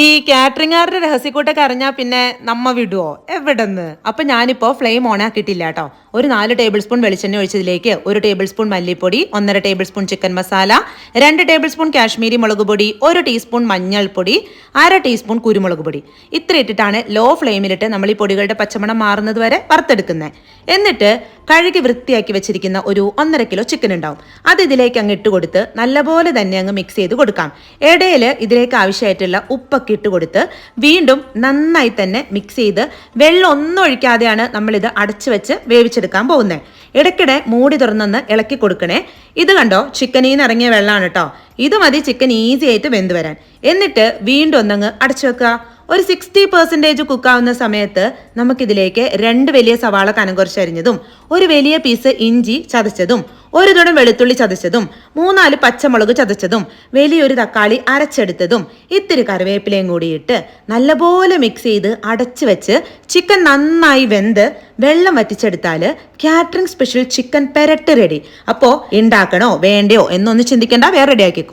ഈ കാറ്ററിംഗുകാരുടെ രഹസ്യക്കൂട്ടൊക്കെ അറിഞ്ഞാൽ പിന്നെ നമ്മ വിടുവോ? എവിടെന്ന്? അപ്പം ഞാനിപ്പോൾ ഫ്ലെയിം ഓൺ ആക്കിയിട്ടില്ല കേട്ടോ. ഒരു നാല് ടേബിൾ സ്പൂൺ വെളിച്ചെണ്ണ ഒഴിച്ചതിലേക്ക് ഒരു ടേബിൾ സ്പൂൺ മല്ലിപ്പൊടി ഒന്നര ടേബിൾ സ്പൂൺ ചിക്കൻ മസാല രണ്ട് ടേബിൾ സ്പൂൺ കാശ്മീരി മുളക് പൊടി ഒരു ടീസ്പൂൺ മഞ്ഞൾപ്പൊടി അര ടീസ്പൂൺ കുരുമുളക് പൊടി. ഇത്ര ഇട്ടിട്ടാണ് ലോ ഫ്ലെയിമിലിട്ട് നമ്മൾ ഈ പൊടികളുടെ പച്ചമണം മാറുന്നത് വരെ വറുത്തെടുക്കുന്നത്. എന്നിട്ട് കഴുകി വൃത്തിയാക്കി വെച്ചിരിക്കുന്ന ഒരു ഒന്നര കിലോ ചിക്കൻ ഉണ്ടാവും. അത് ഇതിലേക്ക് അങ്ങ് ഇട്ട് കൊടുത്ത് നല്ലപോലെ തന്നെ അങ്ങ് മിക്സ് ചെയ്ത് കൊടുക്കാം. ഇടയിൽ ഇതിലേക്ക് ആവശ്യമായിട്ടുള്ള ഉപ്പൊക്കെ ഇട്ട് കൊടുത്ത് വീണ്ടും നന്നായി തന്നെ മിക്സ് ചെയ്ത് വെള്ളം ഒന്നും ഒഴിക്കാതെയാണ് നമ്മളിത് അടച്ചു വെച്ച് വേവിച്ചെടുക്കാൻ പോകുന്നത് ഇടയ്ക്കിടെ മൂടി തുറന്നൊന്ന് ഇളക്കി കൊടുക്കണേ. ഇത് കണ്ടോ? ചിക്കനിൽ നിന്ന് ഇറങ്ങിയ വെള്ളമാണ് കേട്ടോ ഇത് മതി ചിക്കൻ ഈസി ആയിട്ട് വെന്ത് വരാൻ. എന്നിട്ട് വീണ്ടും ഒന്നങ്ങ് അടച്ചു വെക്കുക. ഒരു സിക്സ്റ്റി പെർസെന്റേജ് കുക്കാവുന്ന സമയത്ത് നമുക്കിതിലേക്ക് രണ്ട് വലിയ സവാള കനം കുറച്ചരിഞ്ഞതും ഒരു വലിയ പീസ് ഇഞ്ചി ചതച്ചതും ഒരു തുടം വെളുത്തുള്ളി ചതച്ചതും മൂന്നാൽ പച്ചമുളക് ചതച്ചതും വലിയൊരു തക്കാളി അരച്ചെടുത്തതും ഇത്തിരി കറിവേപ്പിലയും കൂടിയിട്ട് നല്ലപോലെ മിക്സ് ചെയ്ത് അടച്ചു വെച്ച് ചിക്കൻ നന്നായി വെന്ത് വെള്ളം വറ്റിച്ചെടുത്താൽ കാറ്ററിംഗ് സ്പെഷ്യൽ ചിക്കൻ പെരട്ട് റെഡി അപ്പോൾ ഉണ്ടാക്കണോ വേണ്ടയോ എന്നൊന്ന് ചിന്തിക്കേണ്ട വേറെ റെഡിയാക്കിക്കോ